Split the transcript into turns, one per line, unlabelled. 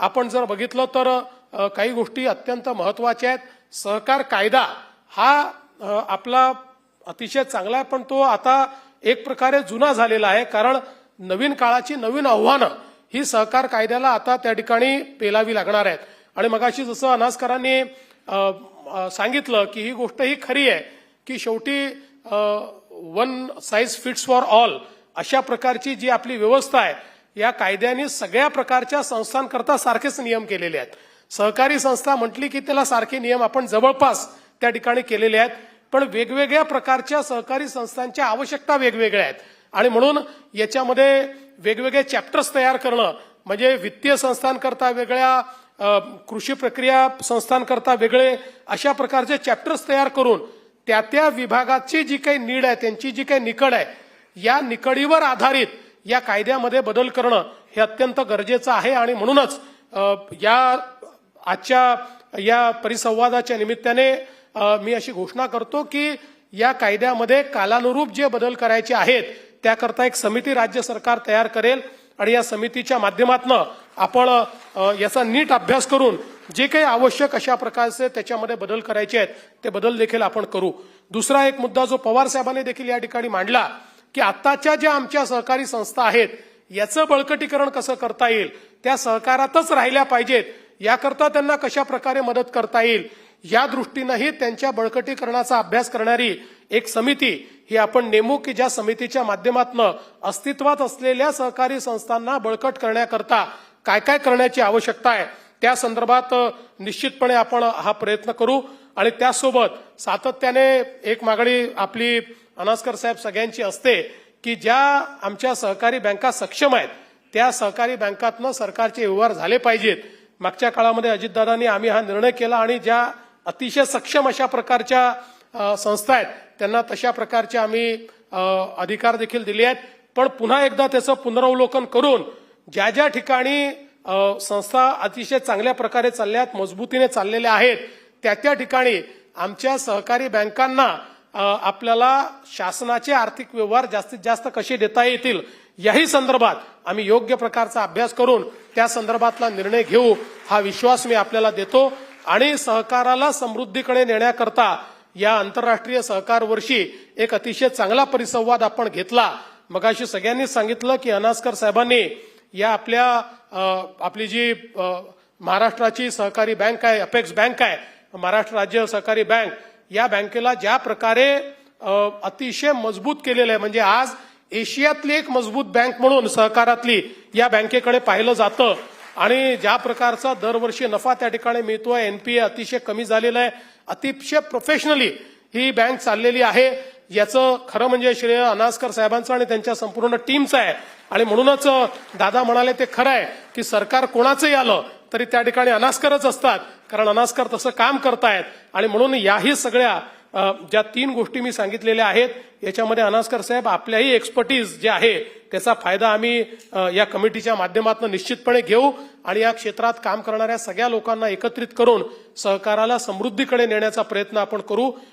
आपण जर बघितलं तर काही गोष्टी अत्यंत महत्त्वाच्या आहेत. सहकार कायदा हा आपला अतिशय चांगला आहे पण तो आता एक प्रकारे जुना झालेला आहे. कारण नवीन काळाची नवीन आव्हानं ही सहकार कायद्याला आता त्या ठिकाणी पेलावी लागणार आहेत. आणि मगाशी जसं अनासकरांनी सांगितलं की ही गोष्ट ही खरी आहे की शेवटी one size fits for all अशा प्रकारची जी आपली व्यवस्था आहे या कायद्याने सगळ्या प्रकारच्या संस्थांकरता सारखेच नियम केलेले आहेत. सहकारी संस्था म्हटली की त्याला सारखे नियम आपण जवळपास त्या ठिकाणी केलेले आहेत. पण वेगवेगळ्या प्रकारच्या सहकारी संस्थांच्या आवश्यकता वेगवेगळ्या आहेत. आणि म्हणून याच्यामध्ये वेगवेगळे चॅप्टर्स तयार करणं म्हणजे वित्तीय संस्थांकरता वेगळ्या कृषी प्रक्रिया संस्थांकरता वेगळे अशा प्रकारचे चॅप्टर्स तयार करून त्या त्या विभागाची जी काही नीड आहे त्यांची जी काही निकड आहे या निकडीवर आधारित या कायद्यामध्ये बदल करणं हे अत्यंत गरजेचं आहे आणि म्हणूनच या आजच्या या परिसंवादाच्या निमित्ताने मी अशी घोषणा करतो की या कायद्यामध्ये कालानुरूप जे बदल करायचे आहेत त्याकरता एक समिती राज्य सरकार तयार करेल आणि या समितीच्या माध्यमातून आपण याचा नीट अभ्यास करून जे काही आवश्यक अशा प्रकारचे त्याच्यामध्ये बदल करायचे आहेत ते बदल देखील आपण करू. दुसरा एक मुद्दा जो पवार साहेबांनी देखील या ठिकाणी मांडला की आत्ताच्या ज्या आमच्या सहकारी संस्था आहेत याचं बळकटीकरण कसं करता येईल त्या सहकारातच राहिल्या पाहिजेत याकरता त्यांना कशा प्रकारे मदत करता येईल या दृष्टीनंही त्यांच्या बळकटीकरणाचा अभ्यास करणारी एक समिती ही आपण नेमू की ज्या समितीच्या माध्यमातून अस्तित्वात असलेल्या सहकारी संस्थांना बळकट करण्याकरता काय काय करण्याची आवश्यकता आहे त्या संदर्भात निश्चितपणे आपण हा प्रयत्न करू. आणि त्यासोबत सातत्याने एक मागणी आपली अनास्कर साहेब सगळ्यांची असते की ज्या आमच्या सहकारी बँका सक्षम आहेत त्या सहकारी बँकातनं सरकारचे व्यवहार झाले पाहिजेत. मागच्या काळामध्ये अजितदादांनी आम्ही हा निर्णय केला आणि ज्या अतिशय सक्षम अशा प्रकारच्या संस्था आहेत त्यांना तशा प्रकारचे आम्ही अधिकार देखील दिले आहेत. पण पुन्हा एकदा त्याचं पुनरावलोकन करून ज्या ज्या ठिकाणी संस्था अतिशय चांगल्या प्रकारे चालल्यात मजबूतीने चाललेल्या आहेत. त्या त्या ठिकाणी आमच्या सहकारी बँकांना आपल्याला शासनाचे आर्थिक व्यवहार जास्तीत जास्त कसे देता येतील याही संदर्भात आम्ही योग्य प्रकारचा अभ्यास करून त्या संदर्भातला निर्णय घेऊ हा विश्वास मी आपल्याला देतो. आणि सहकाराला समृद्धीकडे नेण्याकरता या आंतरराष्ट्रीय सहकार वर्षी एक अतिशय चांगला परिसंवाद आपण घेतला. मगाशी सगळ्यांनी सांगितलं की अनास्कर साहेबांनी या आपल्या आपली जी महाराष्ट्राची सहकारी बँक आहे अपेक्स बँक आहे महाराष्ट्र राज्य सहकारी बँक या बँकेला ज्या प्रकारे अतिशय मजबूत केलेलं आहे म्हणजे आज एशियातली एक मजबूत बँक म्हणून सहकारातली या बँकेकडे पाहिलं जातं. आणि ज्या प्रकारचा दरवर्षी नफा त्या ठिकाणी मिळतोय एनपीए अतिशय कमी झालेलं आहे अतिशय प्रोफेशनली ही बँक चाललेली आहे. याचं खरं म्हणजे श्रेय अनास्कर साहेबांचं आणि त्यांच्या संपूर्ण टीमचं आहे. आणि म्हणूनच दादा म्हणाले ते खरं आहे की सरकार कोणाचंही आलं तरी त्या ठिकाणी अनास्करच असतात. कारण अनास्कर तसं काम करतायत. आणि म्हणून याही सगळ्या ज्या तीन गोष्टी मी सांगितलेल्या आहेत याच्यामध्ये अनास्कर साहेब आपल्याही एक्सपर्टीज जे आहे त्याचा फायदा आम्ही या कमिटीच्या माध्यमातून निश्चितपणे घेऊ आणि या क्षेत्रात काम करणाऱ्या सगळ्या लोकांना एकत्रित करून सहकाराला समृद्धीकडे नेण्याचा प्रयत्न आपण करू.